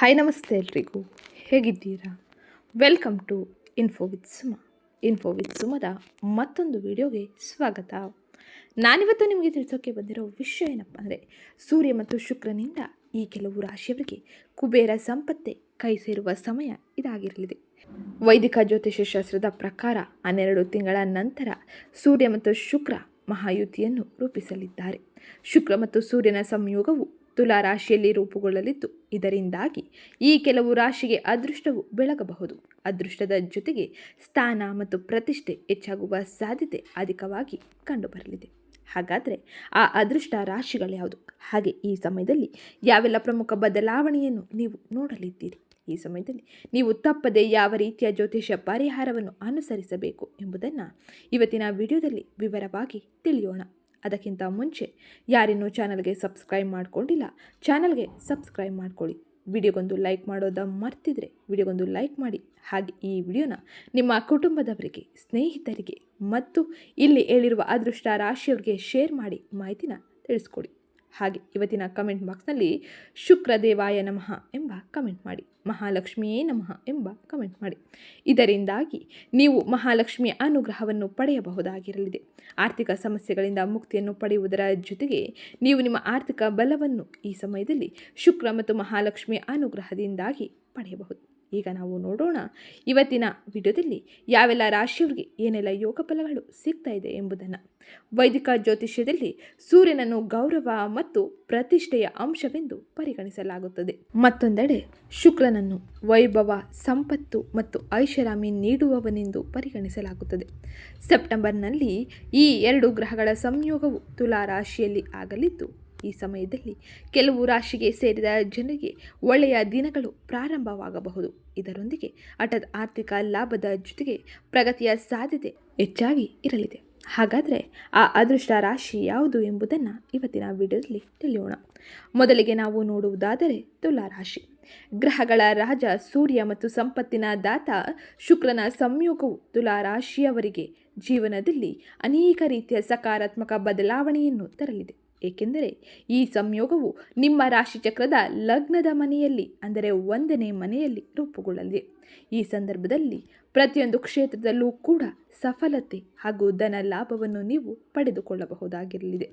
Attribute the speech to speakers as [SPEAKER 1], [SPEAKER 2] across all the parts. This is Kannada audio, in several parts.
[SPEAKER 1] ಹಾಯ್ ನಮಸ್ತೆ ಎಲ್ರಿಗೂ. ಹೇಗಿದ್ದೀರಾ? Welcome to info with Suma info with ಸುಮದ ಮತ್ತೊಂದು ವಿಡಿಯೋಗೆ ಸ್ವಾಗತ. ನಾನಿವತ್ತು ನಿಮಗೆ ತಿಳಿಸೋಕ್ಕೆ ಬಂದಿರೋ ವಿಷಯ ಏನಪ್ಪ ಅಂದರೆ, ಸೂರ್ಯ ಮತ್ತು ಶುಕ್ರನಿಂದ ಈ ಕೆಲವು ರಾಶಿಯವರಿಗೆ ಕುಬೇರ ಸಂಪತ್ತೆ ಕೈ ಸೇರುವ ಸಮಯ ಇದಾಗಿರಲಿದೆ. ವೈದಿಕ ಜ್ಯೋತಿಷ್ಯ ಶಾಸ್ತ್ರದ ಪ್ರಕಾರ ಹನ್ನೆರಡು ತಿಂಗಳ ನಂತರ ಸೂರ್ಯ ಮತ್ತು ಶುಕ್ರ ಮಹಾಯುತಿಯನ್ನು ರೂಪಿಸಲಿದ್ದಾರೆ. ಶುಕ್ರ ಮತ್ತು ಸೂರ್ಯನ ಸಂಯೋಗವು ತುಲಾ ರಾಶಿಯಲ್ಲಿ ರೂಪುಗೊಳ್ಳಲಿದ್ದು, ಇದರಿಂದಾಗಿ ಈ ಕೆಲವು ರಾಶಿಗೆ ಅದೃಷ್ಟವು ಬೆಳಗಬಹುದು. ಅದೃಷ್ಟದ ಜೊತೆಗೆ ಸ್ಥಾನ ಮತ್ತು ಪ್ರತಿಷ್ಠೆ ಹೆಚ್ಚಾಗುವ ಸಾಧ್ಯತೆ ಅಧಿಕವಾಗಿ ಕಂಡುಬರಲಿದೆ. ಹಾಗಾದರೆ ಆ ಅದೃಷ್ಟ ರಾಶಿಗಳು ಯಾವುದು? ಹಾಗೆ ಈ ಸಮಯದಲ್ಲಿ ಯಾವೆಲ್ಲ ಪ್ರಮುಖ ಬದಲಾವಣೆಯನ್ನು ನೀವು ನೋಡಲಿದ್ದೀರಿ? ಈ ಸಮಯದಲ್ಲಿ ನೀವು ತಪ್ಪದೆ ಯಾವ ರೀತಿಯ ಜ್ಯೋತಿಷ್ಯ ಪರಿಹಾರವನ್ನು ಅನುಸರಿಸಬೇಕು ಎಂಬುದನ್ನು ಇವತ್ತಿನ ವಿಡಿಯೋದಲ್ಲಿ ವಿವರವಾಗಿ ತಿಳಿಯೋಣ. ಅದಕ್ಕಿಂತ ಮುಂಚೆ ಯಾರಿನ್ನೂ ಚಾನಲ್ಗೆ ಸಬ್ಸ್ಕ್ರೈಬ್ ಮಾಡ್ಕೊಂಡಿಲ್ಲ, ಚಾನಲ್ಗೆ ಸಬ್ಸ್ಕ್ರೈಬ್ ಮಾಡ್ಕೊಳ್ಳಿ. ವಿಡಿಯೋಗೊಂದು ಲೈಕ್ ಮಾಡೋದ ಮರ್ತಿದ್ರೆ ವಿಡಿಯೋಗೊಂದು ಲೈಕ್ ಮಾಡಿ. ಹಾಗೆ ಈ ವಿಡಿಯೋನ ನಿಮ್ಮ ಕುಟುಂಬದವರಿಗೆ, ಸ್ನೇಹಿತರಿಗೆ ಮತ್ತು ಇಲ್ಲಿ ಹೇಳಿರುವ ಅದೃಷ್ಟ ರಾಶಿಯವರಿಗೆ ಶೇರ್ ಮಾಡಿ ಮಾಹಿತಿನ ತಿಳಿಸ್ಕೊಡಿ. ಹಾಗೆ ಇವತ್ತಿನ ಕಮೆಂಟ್ ಬಾಕ್ಸ್ನಲ್ಲಿ ಶುಕ್ರ ದೇವಾಯ ನಮಃ ಎಂಬ ಕಮೆಂಟ್ ಮಾಡಿ, ಮಹಾಲಕ್ಷ್ಮಿಯೇ ನಮಃ ಎಂಬ ಕಮೆಂಟ್ ಮಾಡಿ. ಇದರಿಂದಾಗಿ ನೀವು ಮಹಾಲಕ್ಷ್ಮಿಯ ಅನುಗ್ರಹವನ್ನು ಪಡೆಯಬಹುದಾಗಿರಲಿದೆ. ಆರ್ಥಿಕ ಸಮಸ್ಯೆಗಳಿಂದ ಮುಕ್ತಿಯನ್ನು ಪಡೆಯುವುದರ ಜೊತೆಗೆ ನೀವು ನಿಮ್ಮ ಆರ್ಥಿಕ ಬಲವನ್ನು ಈ ಸಮಯದಲ್ಲಿ ಶುಕ್ರ ಮತ್ತು ಮಹಾಲಕ್ಷ್ಮಿಯ ಅನುಗ್ರಹದಿಂದಾಗಿ ಪಡೆಯಬಹುದು. ಈಗ ನಾವು ನೋಡೋಣ. ಇವತ್ತಿನ ವಿಡಿಯೋದಲ್ಲಿ ಯಾವೆಲ್ಲ ರಾಶಿಯವರಿಗೆ ಏನೆಲ್ಲ ಯೋಗ ಫಲಗಳು ಸಿಗ್ತಾ ಇದೆ ಎಂಬುದನ್ನು. ವೈದಿಕ ಜ್ಯೋತಿಷ್ಯದಲ್ಲಿ ಸೂರ್ಯನನ್ನು ಗೌರವ ಮತ್ತು ಪ್ರತಿಷ್ಠೆಯ ಅಂಶವೆಂದು ಪರಿಗಣಿಸಲಾಗುತ್ತದೆ. ಮತ್ತೊಂದೆಡೆ ಶುಕ್ರನನ್ನು ವೈಭವ, ಸಂಪತ್ತು ಮತ್ತು ಐಷಾರಾಮಿ ನೀಡುವವನೆಂದು ಪರಿಗಣಿಸಲಾಗುತ್ತದೆ. ಸೆಪ್ಟೆಂಬರ್ನಲ್ಲಿ ಈ ಎರಡು ಗ್ರಹಗಳ ಸಂಯೋಗವು ತುಲಾ ರಾಶಿಯಲ್ಲಿ ಆಗಲಿದ್ದು ಈ ಸಮಯದಲ್ಲಿ ಕೆಲವು ರಾಶಿಗೆ ಸೇರಿದ ಜನರಿಗೆ ಒಳ್ಳೆಯ ದಿನಗಳು ಪ್ರಾರಂಭವಾಗಬಹುದು. ಇದರೊಂದಿಗೆ ಹಠದ ಆರ್ಥಿಕ ಲಾಭದ ಜೊತೆಗೆ ಪ್ರಗತಿಯ ಸಾಧ್ಯತೆ ಹೆಚ್ಚಾಗಿ ಇರಲಿದೆ. ಹಾಗಾದರೆ ಆ ಅದೃಷ್ಟ ರಾಶಿ ಯಾವುದು ಎಂಬುದನ್ನು ಇವತ್ತಿನ ವಿಡಿಯೋದಲ್ಲಿ ತಿಳಿಯೋಣ. ಮೊದಲಿಗೆ ನಾವು ನೋಡುವುದಾದರೆ ತುಲಾ ರಾಶಿ. ಗ್ರಹಗಳ ರಾಜ ಸೂರ್ಯ ಮತ್ತು ಸಂಪತ್ತಿನ ದಾತ ಶುಕ್ರನ ಸಂಯೋಗವು ತುಲಾರಾಶಿಯವರಿಗೆ ಜೀವನದಲ್ಲಿ ಅನೇಕ ರೀತಿಯ ಸಕಾರಾತ್ಮಕ ಬದಲಾವಣೆಯನ್ನು ತರಲಿದೆ. ಏಕೆಂದರೆ ಈ ಸಂಯೋಗವು ನಿಮ್ಮ ರಾಶಿಚಕ್ರದ ಲಗ್ನದ ಮನೆಯಲ್ಲಿ ಅಂದರೆ ಒಂದನೇ ಮನೆಯಲ್ಲಿ ರೂಪುಗೊಳ್ಳಲಿದೆ. ಈ ಸಂದರ್ಭದಲ್ಲಿ ಪ್ರತಿಯೊಂದು ಕ್ಷೇತ್ರದಲ್ಲೂ ಕೂಡ ಸಫಲತೆ ಹಾಗೂ ಧನ ಲಾಭವನ್ನು ನೀವು ಪಡೆದುಕೊಳ್ಳಬಹುದಾಗಿರಲಿದೆ.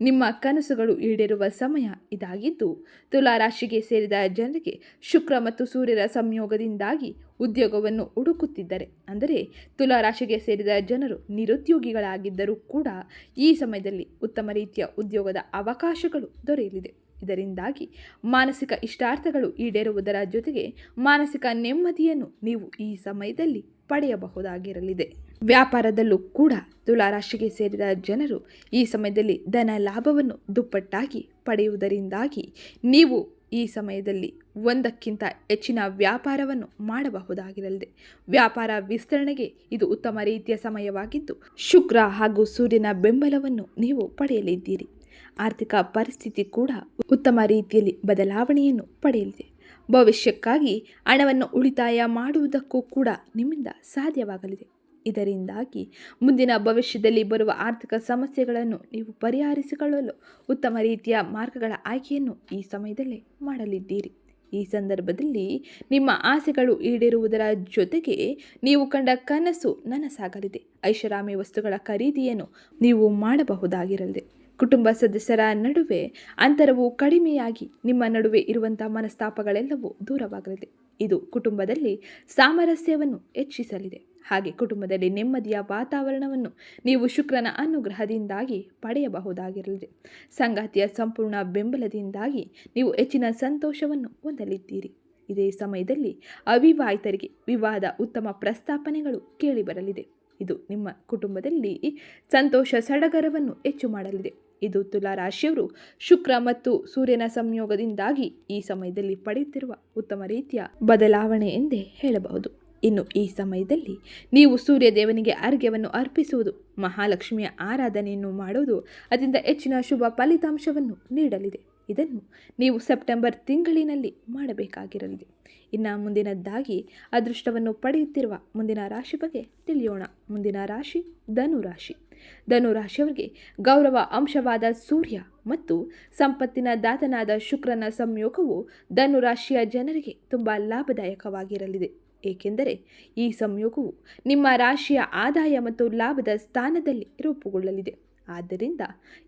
[SPEAKER 1] ನಿಮ್ಮ ಕನಸುಗಳು ಈಡೇರುವ ಸಮಯ ಇದಾಗಿದ್ದು ತುಲಾ ರಾಶಿಗೆ ಸೇರಿದ ಜನರಿಗೆ ಶುಕ್ರ ಮತ್ತು ಸೂರ್ಯರ ಸಂಯೋಗದಿಂದಾಗಿ ಉದ್ಯೋಗವನ್ನು ಹುಡುಕುತ್ತಿದ್ದರೆ, ಅಂದರೆ ತುಲಾ ರಾಶಿಗೆ ಸೇರಿದ ಜನರು ನಿರುದ್ಯೋಗಿಗಳಾಗಿದ್ದರೂ ಕೂಡ ಈ ಸಮಯದಲ್ಲಿ ಉತ್ತಮ ರೀತಿಯ ಉದ್ಯೋಗದ ಅವಕಾಶಗಳು ದೊರೆಯಲಿದೆ. ಇದರಿಂದಾಗಿ ಮಾನಸಿಕ ಇಷ್ಟಾರ್ಥಗಳು ಈಡೇರುವುದರ ಜೊತೆಗೆ ಮಾನಸಿಕ ನೆಮ್ಮದಿಯನ್ನು ನೀವು ಈ ಸಮಯದಲ್ಲಿ ಪಡೆಯಬಹುದಾಗಿರಲಿದೆ. ವ್ಯಾಪಾರದಲ್ಲೂ ಕೂಡ ತುಲಾರಾಶಿಗೆ ಸೇರಿದ ಜನರು ಈ ಸಮಯದಲ್ಲಿ ಧನ ಲಾಭವನ್ನು ದುಪ್ಪಟ್ಟಾಗಿ ಪಡೆಯುವುದರಿಂದಾಗಿ ನೀವು ಈ ಸಮಯದಲ್ಲಿ ಒಂದಕ್ಕಿಂತ ಹೆಚ್ಚಿನ ವ್ಯಾಪಾರವನ್ನು ಮಾಡಬಹುದಾಗಿರಲಿದೆ. ವ್ಯಾಪಾರ ವಿಸ್ತರಣೆಗೆ ಇದು ಉತ್ತಮ ರೀತಿಯ ಸಮಯವಾಗಿದ್ದು ಶುಕ್ರ ಹಾಗೂ ಸೂರ್ಯನ ಬೆಂಬಲವನ್ನು ನೀವು ಪಡೆಯಲಿದ್ದೀರಿ. ಆರ್ಥಿಕ ಪರಿಸ್ಥಿತಿ ಕೂಡ ಉತ್ತಮ ರೀತಿಯಲ್ಲಿ ಬದಲಾವಣೆಯನ್ನು ಪಡೆಯಲಿದೆ. ಭವಿಷ್ಯಕ್ಕಾಗಿ ಹಣವನ್ನು ಉಳಿತಾಯ ಮಾಡುವುದಕ್ಕೂ ಕೂಡ ನಿಮ್ಮಿಂದ ಸಾಧ್ಯವಾಗಲಿದೆ. ಇದರಿಂದಾಗಿ ಮುಂದಿನ ಭವಿಷ್ಯದಲ್ಲಿ ಬರುವ ಆರ್ಥಿಕ ಸಮಸ್ಯೆಗಳನ್ನು ನೀವು ಪರಿಹರಿಸಿಕೊಳ್ಳಲು ಉತ್ತಮ ರೀತಿಯ ಮಾರ್ಗಗಳ ಆಯ್ಕೆಯನ್ನು ಈ ಸಮಯದಲ್ಲೇ ಮಾಡಲಿದ್ದೀರಿ. ಈ ಸಂದರ್ಭದಲ್ಲಿ ನಿಮ್ಮ ಆಸೆಗಳು ಈಡೇರುವುದರ ಜೊತೆಗೆ ನೀವು ಕಂಡ ಕನಸು ನನಸಾಗಲಿದೆ. ಐಷಾರಾಮಿ ವಸ್ತುಗಳ ಖರೀದಿಯನ್ನು ನೀವು ಮಾಡಬಹುದಾಗಿರಲಿದೆ. ಕುಟುಂಬ ಸದಸ್ಯರ ನಡುವೆ ಅಂತರವು ಕಡಿಮೆಯಾಗಿ ನಿಮ್ಮ ನಡುವೆ ಇರುವಂಥ ಮನಸ್ತಾಪಗಳೆಲ್ಲವೂ ದೂರವಾಗಲಿದೆ. ಇದು ಕುಟುಂಬದಲ್ಲಿ ಸಾಮರಸ್ಯವನ್ನು ಹೆಚ್ಚಿಸಲಿದೆ. ಹಾಗೆ ಕುಟುಂಬದಲ್ಲಿ ನೆಮ್ಮದಿಯ ವಾತಾವರಣವನ್ನು ನೀವು ಶುಕ್ರನ ಅನುಗ್ರಹದಿಂದಾಗಿ ಪಡೆಯಬಹುದಾಗಿರಲಿದೆ. ಸಂಗಾತಿಯ ಸಂಪೂರ್ಣ ಬೆಂಬಲದಿಂದಾಗಿ ನೀವು ಹೆಚ್ಚಿನ ಸಂತೋಷವನ್ನು ಹೊಂದಲಿದ್ದೀರಿ. ಇದೇ ಸಮಯದಲ್ಲಿ ಅವಿವಾಹಿತರಿಗೆ ವಿವಾದ ಉತ್ತಮ ಪ್ರಸ್ತಾಪನೆಗಳು ಕೇಳಿಬರಲಿದೆ. ಇದು ನಿಮ್ಮ ಕುಟುಂಬದಲ್ಲಿ ಸಂತೋಷ ಸಡಗರವನ್ನು ಹೆಚ್ಚು ಮಾಡಲಿದೆ. ಇದು ತುಲಾ ರಾಶಿಯವರು ಶುಕ್ರ ಮತ್ತು ಸೂರ್ಯನ ಸಂಯೋಗದಿಂದಾಗಿ ಈ ಸಮಯದಲ್ಲಿ ಪಡೆಯುತ್ತಿರುವ ಉತ್ತಮ ರೀತಿಯ ಬದಲಾವಣೆ ಎಂದೇ ಹೇಳಬಹುದು. ಇನ್ನು ಈ ಸಮಯದಲ್ಲಿ ನೀವು ಸೂರ್ಯ ದೇವನಿಗೆ ಅರ್ಘ್ಯವನ್ನು ಅರ್ಪಿಸುವುದು, ಮಹಾಲಕ್ಷ್ಮಿಯ ಆರಾಧನೆಯನ್ನು ಮಾಡುವುದು ಅದರಿಂದ ಹೆಚ್ಚಿನ ಶುಭ ಫಲಿತಾಂಶವನ್ನು ನೀಡಲಿದೆ. ಇದನ್ನು ನೀವು ಸೆಪ್ಟೆಂಬರ್ ತಿಂಗಳಿನಲ್ಲಿ ಮಾಡಬೇಕಾಗಿರಲಿದೆ. ಇನ್ನು ಮುಂದಿನದ್ದಾಗಿ ಅದೃಷ್ಟವನ್ನು ಪಡೆಯುತ್ತಿರುವ ಮುಂದಿನ ರಾಶಿ ಬಗ್ಗೆ ತಿಳಿಯೋಣ. ಮುಂದಿನ ರಾಶಿ ಧನುರಾಶಿ. ರಾಶಿ ಧನು ರಾಶಿಯವರಿಗೆ ಗೌರವ ಅಂಶವಾದ ಸೂರ್ಯ ಮತ್ತು ಸಂಪತ್ತಿನ ದಾತನಾದ ಶುಕ್ರನ ಸಂಯೋಗವು ಧನುರಾಶಿಯ ಜನರಿಗೆ ತುಂಬ ಲಾಭದಾಯಕವಾಗಿರಲಿದೆ. ಏಕೆಂದರೆ ಈ ಸಂಯೋಗವು ನಿಮ್ಮ ರಾಶಿಯ ಆದಾಯ ಮತ್ತು ಲಾಭದ ಸ್ಥಾನದಲ್ಲಿ ರೂಪುಗೊಳ್ಳಲಿದೆ. ಆದ್ದರಿಂದ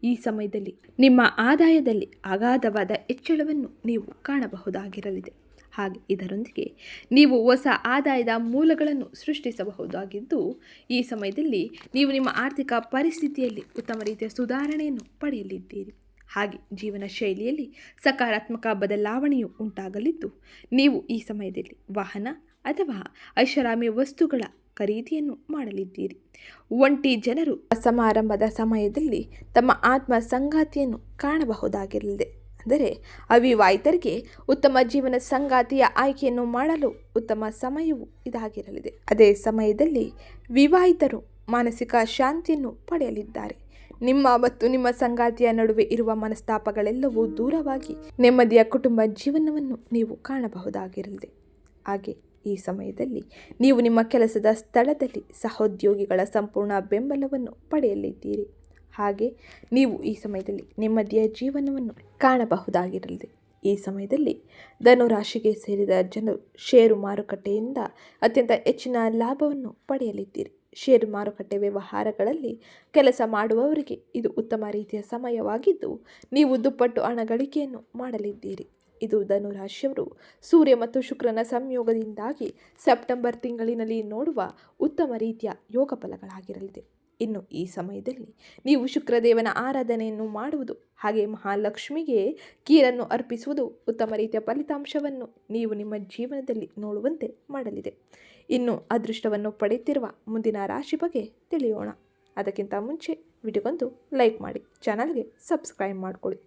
[SPEAKER 1] ಈ ಸಮಯದಲ್ಲಿ ನಿಮ್ಮ ಆದಾಯದಲ್ಲಿ ಅಗಾಧವಾದ ಹೆಚ್ಚಳವನ್ನು ನೀವು ಕಾಣಬಹುದಾಗಿರಲಿದೆ. ಹಾಗೆ ಇದರೊಂದಿಗೆ ನೀವು ಹೊಸ ಆದಾಯದ ಮೂಲಗಳನ್ನು ಸೃಷ್ಟಿಸಬಹುದಾಗಿದ್ದು, ಈ ಸಮಯದಲ್ಲಿ ನೀವು ನಿಮ್ಮ ಆರ್ಥಿಕ ಪರಿಸ್ಥಿತಿಯಲ್ಲಿ ಉತ್ತಮ ರೀತಿಯ ಸುಧಾರಣೆಯನ್ನು ಪಡೆಯಲಿದ್ದೀರಿ. ಹಾಗೆ ಜೀವನ ಶೈಲಿಯಲ್ಲಿ ಸಕಾರಾತ್ಮಕ ಬದಲಾವಣೆಯು ಉಂಟಾಗಲಿದ್ದು, ನೀವು ಈ ಸಮಯದಲ್ಲಿ ವಾಹನ ಅಥವಾ ಐಷಾರಾಮಿ ವಸ್ತುಗಳ ಖರೀದಿಯನ್ನು ಮಾಡಲಿದ್ದೀರಿ. ಒಂಟಿ ಜನರು ಸಮಾರಂಭದ ಸಮಯದಲ್ಲಿ ತಮ್ಮ ಆತ್ಮ ಸಂಗಾತಿಯನ್ನು ಕಾಣಬಹುದಾಗಿರಲಿದೆ. ಅಂದರೆ ಅವಿವಾಹಿತರಿಗೆ ಉತ್ತಮ ಜೀವನ ಸಂಗಾತಿಯ ಆಯ್ಕೆಯನ್ನು ಮಾಡಲು ಉತ್ತಮ ಸಮಯವು ಇದಾಗಿರಲಿದೆ. ಅದೇ ಸಮಯದಲ್ಲಿ ವಿವಾಹಿತರು ಮಾನಸಿಕ ಶಾಂತಿಯನ್ನು ಪಡೆಯಲಿದ್ದಾರೆ. ನಿಮ್ಮ ಮತ್ತು ನಿಮ್ಮ ಸಂಗಾತಿಯ ನಡುವೆ ಇರುವ ಮನಸ್ತಾಪಗಳೆಲ್ಲವೂ ದೂರವಾಗಿ ನೆಮ್ಮದಿಯ ಕುಟುಂಬ ಜೀವನವನ್ನು ನೀವು ಕಾಣಬಹುದಾಗಿರಲಿದೆ. ಹಾಗೆ ಈ ಸಮಯದಲ್ಲಿ ನೀವು ನಿಮ್ಮ ಕೆಲಸದ ಸ್ಥಳದಲ್ಲಿ ಸಹೋದ್ಯೋಗಿಗಳ ಸಂಪೂರ್ಣ ಬೆಂಬಲವನ್ನು ಪಡೆಯಲಿದ್ದೀರಿ. ಹಾಗೆ ನೀವು ಈ ಸಮಯದಲ್ಲಿ ನೆಮ್ಮದಿಯ ಜೀವನವನ್ನು ಕಾಣಬಹುದಾಗಿರಲಿದೆ. ಈ ಸಮಯದಲ್ಲಿ ಧನುರಾಶಿಗೆ ಸೇರಿದ ಜನರು ಷೇರು ಮಾರುಕಟ್ಟೆಯಿಂದ ಅತ್ಯಂತ ಹೆಚ್ಚಿನ ಲಾಭವನ್ನು ಪಡೆಯಲಿದ್ದೀರಿ. ಷೇರು ಮಾರುಕಟ್ಟೆ ವ್ಯವಹಾರಗಳಲ್ಲಿ ಕೆಲಸ ಮಾಡುವವರಿಗೆ ಇದು ಉತ್ತಮ ರೀತಿಯ ಸಮಯವಾಗಿದ್ದು, ನೀವು ದುಪ್ಪಟ್ಟು ಹಣ ಗಳಿಕೆಯನ್ನು ಮಾಡಲಿದ್ದೀರಿ. ಇದು ಧನುರಾಶಿಯವರು ಸೂರ್ಯ ಮತ್ತು ಶುಕ್ರನ ಸಂಯೋಗದಿಂದಾಗಿ ಸೆಪ್ಟೆಂಬರ್ ತಿಂಗಳಿನಲ್ಲಿ ನೋಡುವ ಉತ್ತಮ ರೀತಿಯ ಯೋಗ ಫಲಗಳಾಗಿರಲಿದೆ ಇನ್ನು ಈ ಸಮಯದಲ್ಲಿ ನೀವು ಶುಕ್ರದೇವನ ಆರಾಧನೆಯನ್ನು ಮಾಡುವುದು, ಹಾಗೆ ಮಹಾಲಕ್ಷ್ಮಿಗೆ ಕೀರನ್ನು ಅರ್ಪಿಸುವುದು ಉತ್ತಮ ರೀತಿಯ ಫಲಿತಾಂಶವನ್ನು ನೀವು ನಿಮ್ಮ ಜೀವನದಲ್ಲಿ ನೋಡುವಂತೆ ಮಾಡಲಿದೆ. ಇನ್ನು ಅದೃಷ್ಟವನ್ನು ಪಡೆಯುತ್ತಿರುವ ಮುಂದಿನ ರಾಶಿ ಬಗ್ಗೆ ತಿಳಿಯೋಣ. ಅದಕ್ಕಿಂತ ಮುಂಚೆ ವಿಡಿಯೋಗೊಂದು ಲೈಕ್ ಮಾಡಿ, ಚಾನಲ್ಗೆ ಸಬ್ಸ್ಕ್ರೈಬ್ ಮಾಡಿಕೊಳ್ಳಿ.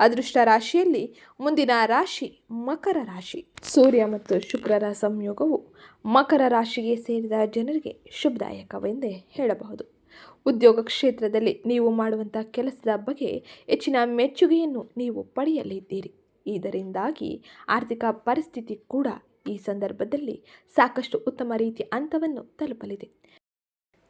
[SPEAKER 1] ಅದೃಷ್ಟ ರಾಶಿಯಲ್ಲಿ ಮುಂದಿನ ರಾಶಿ ಮಕರ ರಾಶಿ. ಸೂರ್ಯ ಮತ್ತು ಶುಕ್ರರ ಸಂಯೋಗವು ಮಕರ ರಾಶಿಗೆ ಸೇರಿದ ಜನರಿಗೆ ಶುಭದಾಯಕವೆಂದೇ ಹೇಳಬಹುದು. ಉದ್ಯೋಗ ಕ್ಷೇತ್ರದಲ್ಲಿ ನೀವು ಮಾಡುವಂಥ ಕೆಲಸದ ಬಗ್ಗೆ ಹೆಚ್ಚಿನ ಮೆಚ್ಚುಗೆಯನ್ನು ನೀವು ಪಡೆಯಲಿದ್ದೀರಿ. ಇದರಿಂದಾಗಿ ಆರ್ಥಿಕ ಪರಿಸ್ಥಿತಿ ಕೂಡ ಈ ಸಂದರ್ಭದಲ್ಲಿ ಸಾಕಷ್ಟು ಉತ್ತಮ ರೀತಿಯ ಹಂತವನ್ನು ತಲುಪಲಿದೆ.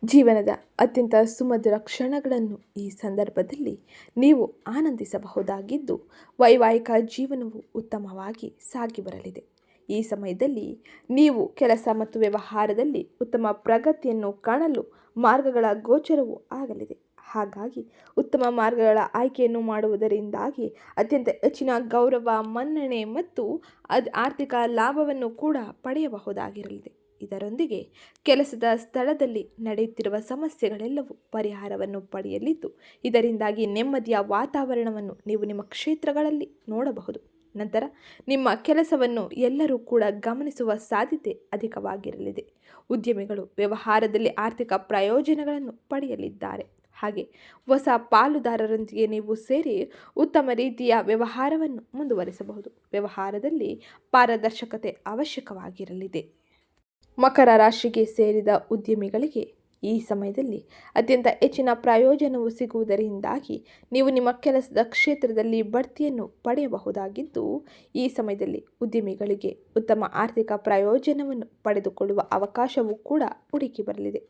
[SPEAKER 1] ಜೀವನದ ಅತ್ಯಂತ ಸುಮಧುರ ಕ್ಷಣಗಳನ್ನು ಈ ಸಂದರ್ಭದಲ್ಲಿ ನೀವು ಆನಂದಿಸಬಹುದಾಗಿದ್ದು, ವೈವಾಹಿಕ ಜೀವನವು ಉತ್ತಮವಾಗಿ ಸಾಗಿ ಬರಲಿದೆ. ಈ ಸಮಯದಲ್ಲಿ ನೀವು ಕೆಲಸ ಮತ್ತು ವ್ಯವಹಾರದಲ್ಲಿ ಉತ್ತಮ ಪ್ರಗತಿಯನ್ನು ಕಾಣಲು ಮಾರ್ಗಗಳ ಗೋಚರವು ಆಗಲಿದೆ. ಹಾಗಾಗಿ ಉತ್ತಮ ಮಾರ್ಗಗಳ ಆಯ್ಕೆಯನ್ನು ಮಾಡುವುದರಿಂದಾಗಿ ಅತ್ಯಂತ ಹೆಚ್ಚಿನ ಗೌರವ, ಮನ್ನಣೆ ಮತ್ತು ಅದು ಆರ್ಥಿಕ ಲಾಭವನ್ನು ಕೂಡ ಪಡೆಯಬಹುದಾಗಿರಲಿದೆ. ಇದರೊಂದಿಗೆ ಕೆಲಸದ ಸ್ಥಳದಲ್ಲಿ ನಡೆಯುತ್ತಿರುವ ಸಮಸ್ಯೆಗಳೆಲ್ಲವೂ ಪರಿಹಾರವನ್ನು ಪಡೆಯಲಿದ್ದು, ಇದರಿಂದಾಗಿ ನೆಮ್ಮದಿಯ ವಾತಾವರಣವನ್ನು ನೀವು ನಿಮ್ಮ ಕ್ಷೇತ್ರಗಳಲ್ಲಿ ನೋಡಬಹುದು. ನಂತರ ನಿಮ್ಮ ಕೆಲಸವನ್ನು ಎಲ್ಲರೂ ಕೂಡ ಗಮನಿಸುವ ಸಾಧ್ಯತೆ ಅಧಿಕವಾಗಿರಲಿದೆ. ಉದ್ಯಮಿಗಳು ವ್ಯವಹಾರದಲ್ಲಿ ಆರ್ಥಿಕ ಪ್ರಯೋಜನಗಳನ್ನು ಪಡೆಯಲಿದ್ದಾರೆ. ಹಾಗೆ ಹೊಸ ಪಾಲುದಾರರೊಂದಿಗೆ ನೀವು ಸೇರಿ ಉತ್ತಮ ರೀತಿಯ ವ್ಯವಹಾರವನ್ನು ಮುಂದುವರಿಸಬಹುದು. ವ್ಯವಹಾರದಲ್ಲಿ ಪಾರದರ್ಶಕತೆ ಅವಶ್ಯಕವಾಗಿರಲಿದೆ. ಮಕರ ರಾಶಿಗೆ ಸೇರಿದ ಉದ್ಯಮಿಗಳಿಗೆ ಈ ಸಮಯದಲ್ಲಿ ಅತ್ಯಂತ ಹೆಚ್ಚಿನ ಪ್ರಯೋಜನವು ಸಿಗುವುದರಿಂದಾಗಿ ನೀವು ನಿಮ್ಮ ಕೆಲಸದ ಕ್ಷೇತ್ರದಲ್ಲಿ ಬಡ್ತಿಯನ್ನು ಪಡೆಯಬಹುದಾಗಿದ್ದು, ಈ ಸಮಯದಲ್ಲಿ ಉದ್ಯಮಿಗಳಿಗೆ ಉತ್ತಮ ಆರ್ಥಿಕ ಪ್ರಯೋಜನವನ್ನು ಪಡೆದುಕೊಳ್ಳುವ ಅವಕಾಶವೂ ಕೂಡ ಹುಡುಕಿ ಬರಲಿದೆ.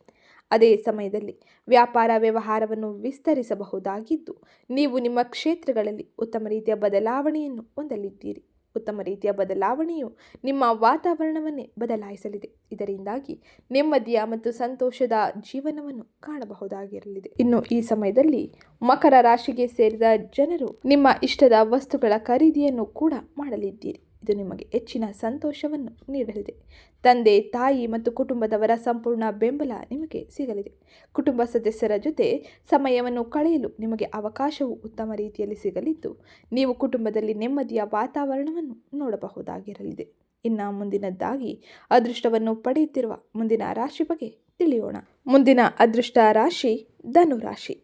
[SPEAKER 1] ಅದೇ ಸಮಯದಲ್ಲಿ ವ್ಯಾಪಾರ ವ್ಯವಹಾರವನ್ನು ವಿಸ್ತರಿಸಬಹುದಾಗಿದ್ದು, ನೀವು ನಿಮ್ಮ ಕ್ಷೇತ್ರಗಳಲ್ಲಿ ಉತ್ತಮ ರೀತಿಯ ಬದಲಾವಣೆಯನ್ನು ಹೊಂದಲಿದ್ದೀರಿ. ಉತ್ತಮ ರೀತಿಯ ಬದಲಾವಣೆಯು ನಿಮ್ಮ ವಾತಾವರಣವನ್ನೇ ಬದಲಾಯಿಸಲಿದೆ. ಇದರಿಂದಾಗಿ ನೆಮ್ಮದಿಯ ಮತ್ತು ಸಂತೋಷದ ಜೀವನವನ್ನು ಕಾಣಬಹುದಾಗಿರಲಿದೆ. ಇನ್ನು ಈ ಸಮಯದಲ್ಲಿ ಮಕರ ರಾಶಿಗೆ ಸೇರಿದ ಜನರು ನಿಮ್ಮ ಇಷ್ಟದ ವಸ್ತುಗಳ ಖರೀದಿಯನ್ನು ಕೂಡ ಮಾಡಲಿದ್ದೀರಿ. ಇದು ನಿಮಗೆ ಹೆಚ್ಚಿನ ಸಂತೋಷವನ್ನು ನೀಡಲಿದೆ. ತಂದೆ, ತಾಯಿ ಮತ್ತು ಕುಟುಂಬದವರ ಸಂಪೂರ್ಣ ಬೆಂಬಲ ನಿಮಗೆ ಸಿಗಲಿದೆ. ಕುಟುಂಬ ಸದಸ್ಯರ ಜೊತೆ ಸಮಯವನ್ನು ಕಳೆಯಲು ನಿಮಗೆ ಅವಕಾಶವು ಉತ್ತಮ ರೀತಿಯಲ್ಲಿ ಸಿಗಲಿದ್ದು, ನೀವು ಕುಟುಂಬದಲ್ಲಿ ನೆಮ್ಮದಿಯ ವಾತಾವರಣವನ್ನು ನೋಡಬಹುದಾಗಿರಲಿದೆ. ಇನ್ನು ಮುಂದಿನದ್ದಾಗಿ, ಅದೃಷ್ಟವನ್ನು ಪಡೆಯುತ್ತಿರುವ ಮುಂದಿನ ರಾಶಿ ಬಗ್ಗೆ ತಿಳಿಯೋಣ. ಮುಂದಿನ ಅದೃಷ್ಟ ರಾಶಿ ಧನುರಾಶಿ.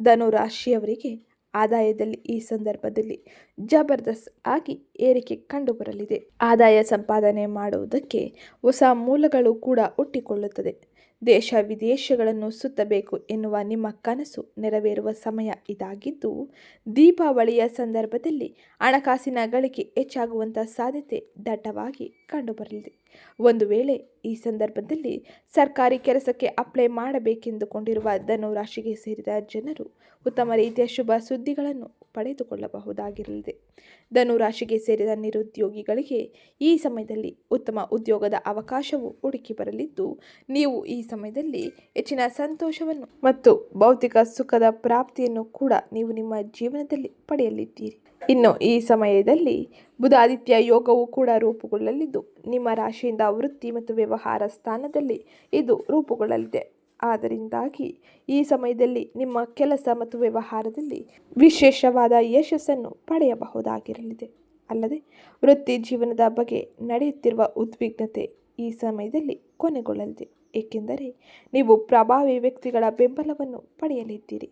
[SPEAKER 1] ಧನುರಾಶಿಯವರಿಗೆ ಧನು ರಾಶಿಯವರಿಗೆ ಆದಾಯದಲ್ಲಿ ಈ ಸಂದರ್ಭದಲ್ಲಿ ಜಬರ್ದಸ್ತ್ ಆಗಿ ಏರಿಕೆ ಕಂಡುಬರಲಿದೆ. ಆದಾಯ ಸಂಪಾದನೆ ಮಾಡುವುದಕ್ಕೆ ಹೊಸ ಮೂಲಗಳು ಕೂಡ ಹುಟ್ಟಿಕೊಳ್ಳುತ್ತದೆ. ದೇಶ ವಿದೇಶಗಳನ್ನು ಸುತ್ತಬೇಕು ಎನ್ನುವ ನಿಮ್ಮ ಕನಸು ನೆರವೇರುವ ಸಮಯ ಇದಾಗಿದ್ದು, ದೀಪಾವಳಿಯ ಸಂದರ್ಭದಲ್ಲಿ ಹಣಕಾಸಿನ ಗಳಿಕೆ ಹೆಚ್ಚಾಗುವಂಥ ಸಾಧ್ಯತೆ ದಟ್ಟವಾಗಿ ಕಂಡುಬರಲಿದೆ. ಒಂದು ವೇಳೆ ಈ ಸಂದರ್ಭದಲ್ಲಿ ಸರ್ಕಾರಿ ಕೆಲಸಕ್ಕೆ ಅಪ್ಲೈ ಮಾಡಬೇಕೆಂದುಕೊಂಡಿರುವ ಧನುರಾಶಿಗೆ ಸೇರಿದ ಜನರು ಉತ್ತಮ ರೀತಿಯ ಶುಭ ಸುದ್ದಿಗಳನ್ನು ಪಡೆದುಕೊಳ್ಳಬಹುದಾಗಿರಲಿದೆ. ಧನುರಾಶಿಗೆ ಸೇರಿದ ನಿರುದ್ಯೋಗಿಗಳಿಗೆ ಈ ಸಮಯದಲ್ಲಿ ಉತ್ತಮ ಉದ್ಯೋಗದ ಅವಕಾಶವು ಹುಡುಕಿ ಬರಲಿದ್ದು, ನೀವು ಈ ಸಮಯದಲ್ಲಿ ಹೆಚ್ಚಿನ ಸಂತೋಷವನ್ನು ಮತ್ತು ಭೌತಿಕ ಸುಖದ ಪ್ರಾಪ್ತಿಯನ್ನು ಕೂಡ ನೀವು ನಿಮ್ಮ ಜೀವನದಲ್ಲಿ ಪಡೆಯಲಿದ್ದೀರಿ. ಇನ್ನು ಈ ಸಮಯದಲ್ಲಿ ಬುಧಾದಿತ್ಯ ಯೋಗವು ಕೂಡ ರೂಪುಗೊಳ್ಳಲಿದ್ದು, ನಿಮ್ಮ ರಾಶಿಯಿಂದ ವೃತ್ತಿ ಮತ್ತು ವ್ಯವಹಾರ ಸ್ಥಾನದಲ್ಲಿ ಇದು ರೂಪುಗೊಳ್ಳಲಿದೆ. ಆದ್ದರಿಂದಾಗಿ ಈ ಸಮಯದಲ್ಲಿ ನಿಮ್ಮ ಕೆಲಸ ಮತ್ತು ವ್ಯವಹಾರದಲ್ಲಿ ವಿಶೇಷವಾದ ಯಶಸ್ಸನ್ನು ಪಡೆಯಬಹುದಾಗಿರಲಿದೆ. ಅಲ್ಲದೆ, ವೃತ್ತಿ ಜೀವನದ ಬಗ್ಗೆ ನಡೆಯುತ್ತಿರುವ ಉದ್ವಿಗ್ನತೆ ಈ ಸಮಯದಲ್ಲಿ ಕೊನೆಗೊಳ್ಳಲಿದೆ. ಏಕೆಂದರೆ, ನೀವು ಪ್ರಭಾವಿ ವ್ಯಕ್ತಿಗಳ ಬೆಂಬಲವನ್ನು ಪಡೆಯಲಿದ್ದೀರಿ.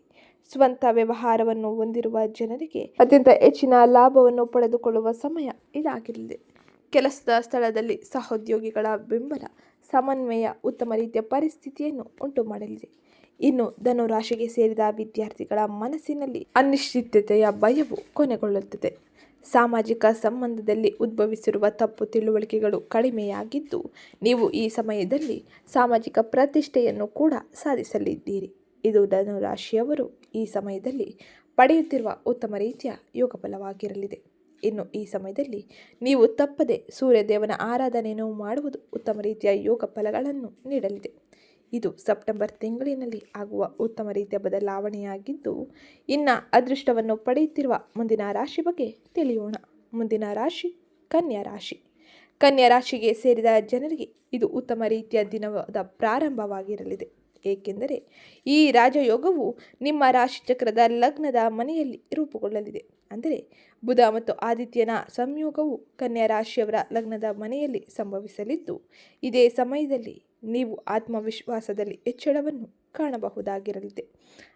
[SPEAKER 1] ಸ್ವಂತ ವ್ಯವಹಾರವನ್ನು ಹೊಂದಿರುವ ಜನರಿಗೆ ಅತ್ಯಂತ ಹೆಚ್ಚಿನ ಲಾಭವನ್ನು ಪಡೆದುಕೊಳ್ಳುವ ಸಮಯ ಇದಾಗಿರಲಿದೆ. ಕೆಲಸದ ಸ್ಥಳದಲ್ಲಿ ಸಹೋದ್ಯೋಗಿಗಳ ಬೆಂಬಲ, ಸಮನ್ವಯ, ಉತ್ತಮ ರೀತಿಯ ಪರಿಸ್ಥಿತಿಯನ್ನು ಉಂಟು ಮಾಡಲಿದೆ ಇನ್ನು ಧನುರಾಶಿಗೆ ಸೇರಿದ ವಿದ್ಯಾರ್ಥಿಗಳ ಮನಸ್ಸಿನಲ್ಲಿ ಅನಿಶ್ಚಿತತೆಯ ಭಯವು ಕೊನೆಗೊಳ್ಳುತ್ತದೆ. ಸಾಮಾಜಿಕ ಸಂಬಂಧದಲ್ಲಿ ಉದ್ಭವಿಸಿರುವ ತಪ್ಪು ತಿಳುವಳಿಕೆಗಳು ಕಡಿಮೆಯಾಗಿದ್ದು, ನೀವು ಈ ಸಮಯದಲ್ಲಿ ಸಾಮಾಜಿಕ ಪ್ರತಿಷ್ಠೆಯನ್ನು ಕೂಡ ಸಾಧಿಸಲಿದ್ದೀರಿ. ಇದು ಧನುರಾಶಿಯವರು ಈ ಸಮಯದಲ್ಲಿ ಪಡೆಯುತ್ತಿರುವ ಉತ್ತಮ ರೀತಿಯ ಯೋಗ ಫಲವಾಗಿರಲಿದೆ ಇನ್ನು ಈ ಸಮಯದಲ್ಲಿ ನೀವು ತಪ್ಪದೆ ಸೂರ್ಯದೇವನ ಆರಾಧನೆಯನ್ನು ಮಾಡುವುದು ಉತ್ತಮ ರೀತಿಯ ಯೋಗ ಫಲಗಳನ್ನು ನೀಡಲಿದೆ. ಇದು ಸೆಪ್ಟೆಂಬರ್ ತಿಂಗಳಿನಲ್ಲಿ ಆಗುವ ಉತ್ತಮ ರೀತಿಯ ಬದಲಾವಣೆಯಾಗಿದ್ದು, ಇನ್ನು ಅದೃಷ್ಟವನ್ನು ಪಡೆಯುತ್ತಿರುವ ಮುಂದಿನ ರಾಶಿ ಬಗ್ಗೆ ತಿಳಿಯೋಣ. ಮುಂದಿನ ರಾಶಿ ಕನ್ಯಾ ರಾಶಿ. ಕನ್ಯಾ ರಾಶಿಗೆ ಸೇರಿದ ಜನರಿಗೆ ಇದು ಉತ್ತಮ ರೀತಿಯ ದಿನದ ಪ್ರಾರಂಭವಾಗಿರಲಿದೆ. ಏಕೆಂದರೆ ಈ ರಾಜಯೋಗವು ನಿಮ್ಮ ರಾಶಿಚಕ್ರದ ಲಗ್ನದ ಮನೆಯಲ್ಲಿ ರೂಪುಗೊಳ್ಳಲಿದೆ. ಅಂದರೆ ಬುಧ ಮತ್ತು ಆದಿತ್ಯನ ಸಂಯೋಗವು ಕನ್ಯಾ ರಾಶಿಯವರ ಲಗ್ನದ ಮನೆಯಲ್ಲಿ ಸಂಭವಿಸಲಿದ್ದು, ಇದೇ ಸಮಯದಲ್ಲಿ ನೀವು ಆತ್ಮವಿಶ್ವಾಸದಲ್ಲಿ ಹೆಚ್ಚಳವನ್ನು ಕಾಣಬಹುದಾಗಿರಲಿದೆ.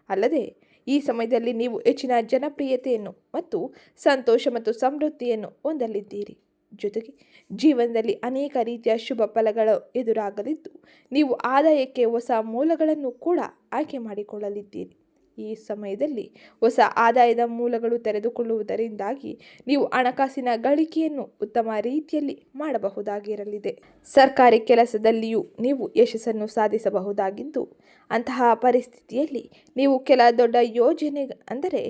[SPEAKER 1] ಅಲ್ಲದೆ, ಈ ಸಮಯದಲ್ಲಿ ನೀವು ಹೆಚ್ಚಿನ ಜನಪ್ರಿಯತೆಯನ್ನು ಮತ್ತು ಸಂತೋಷ ಮತ್ತು ಸಮೃದ್ಧಿಯನ್ನು ಹೊಂದಲಿದ್ದೀರಿ. ಜೊತೆಗೆ, ಜೀವನದಲ್ಲಿ ಅನೇಕ ರೀತಿಯ ಶುಭ ಫಲಗಳು ಎದುರಾಗಲಿದ್ದು, ನೀವು ಆದಾಯಕ್ಕೆ ಹೊಸ ಮೂಲಗಳನ್ನು ಕೂಡ ಆಯ್ಕೆ ಮಾಡಿಕೊಳ್ಳಲಿದ್ದೀರಿ. ಈ ಸಮಯದಲ್ಲಿ ಹೊಸ ಆದಾಯದ ಮೂಲಗಳು ತೆರೆದುಕೊಳ್ಳುವುದರಿಂದಾಗಿ ನೀವು ಹಣಕಾಸಿನ ಗಳಿಕೆಯನ್ನು ಉತ್ತಮ ರೀತಿಯಲ್ಲಿ ಮಾಡಬಹುದಾಗಿರಲಿದೆ. ಸರ್ಕಾರಿ ಕೆಲಸದಲ್ಲಿಯೂ ನೀವು ಯಶಸ್ಸನ್ನು ಸಾಧಿಸಬಹುದಾಗಿದ್ದು, ಅಂತಹ ಪರಿಸ್ಥಿತಿಯಲ್ಲಿ ನೀವು ಕೆಲ ದೊಡ್ಡ ಯೋಜನೆ ಅಂದರೆ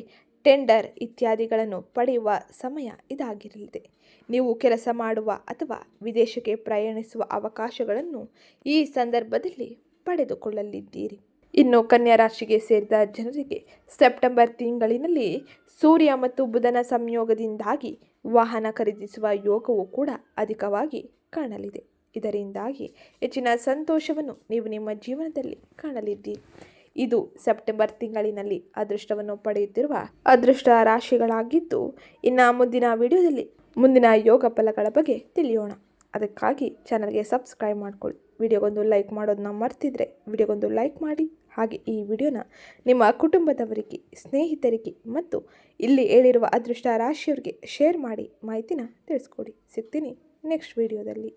[SPEAKER 1] ಟೆಂಡರ್ ಇತ್ಯಾದಿಗಳನ್ನು ಪಡೆಯುವ ಸಮಯ ಇದಾಗಿರಲಿದೆ. ನೀವು ಕೆಲಸ ಮಾಡುವ ಅಥವಾ ವಿದೇಶಕ್ಕೆ ಪ್ರಯಾಣಿಸುವ ಅವಕಾಶಗಳನ್ನು ಈ ಸಂದರ್ಭದಲ್ಲಿ ಪಡೆದುಕೊಳ್ಳಲಿದ್ದೀರಿ. ಇನ್ನು ಕನ್ಯಾ ರಾಶಿಗೆ ಸೇರಿದ ಜನರಿಗೆ ಸೆಪ್ಟೆಂಬರ್ ತಿಂಗಳಿನಲ್ಲಿ ಸೂರ್ಯ ಮತ್ತು ಬುಧನ ಸಂಯೋಗದಿಂದಾಗಿ ವಾಹನ ಖರೀದಿಸುವ ಯೋಗವು ಕೂಡ ಅಧಿಕವಾಗಿ ಕಾಣಲಿದೆ. ಇದರಿಂದಾಗಿ ಹೆಚ್ಚಿನ ಸಂತೋಷವನ್ನು ನೀವು ನಿಮ್ಮ ಜೀವನದಲ್ಲಿ ಕಾಣಲಿದ್ದೀರಿ. ಇದು ಸೆಪ್ಟೆಂಬರ್ ತಿಂಗಳಿನಲ್ಲಿ ಅದೃಷ್ಟವನ್ನು ಪಡೆಯುತ್ತಿರುವ ಅದೃಷ್ಟ ರಾಶಿಗಳಾಗಿದ್ದು, ಇನ್ನು ಮುಂದಿನ ವಿಡಿಯೋದಲ್ಲಿ ಮುಂದಿನ ಯೋಗ ಫಲಗಳ ಬಗ್ಗೆ ತಿಳಿಯೋಣ. ಅದಕ್ಕಾಗಿ ಚಾನಲ್ಗೆ ಸಬ್ಸ್ಕ್ರೈಬ್ ಮಾಡ್ಕೊಳ್ಳಿ. ವಿಡಿಯೋಗೊಂದು ಲೈಕ್ ಮಾಡೋದನ್ನ ಮರ್ತಿದ್ರೆ ವಿಡಿಯೋಗೊಂದು ಲೈಕ್ ಮಾಡಿ. ಹಾಗೆ ಈ ವಿಡಿಯೋನ ನಿಮ್ಮ ಕುಟುಂಬದವರಿಗೆ, ಸ್ನೇಹಿತರಿಗೆ ಮತ್ತು ಇಲ್ಲಿ ಹೇಳಿರುವ ಅದೃಷ್ಟ ರಾಶಿಯವರಿಗೆ ಶೇರ್ ಮಾಡಿ ಮಾಹಿತಿನ ತಿಳಿಸ್ಕೊಡಿ. ಸಿಗ್ತೀನಿ ನೆಕ್ಸ್ಟ್ ವಿಡಿಯೋದಲ್ಲಿ.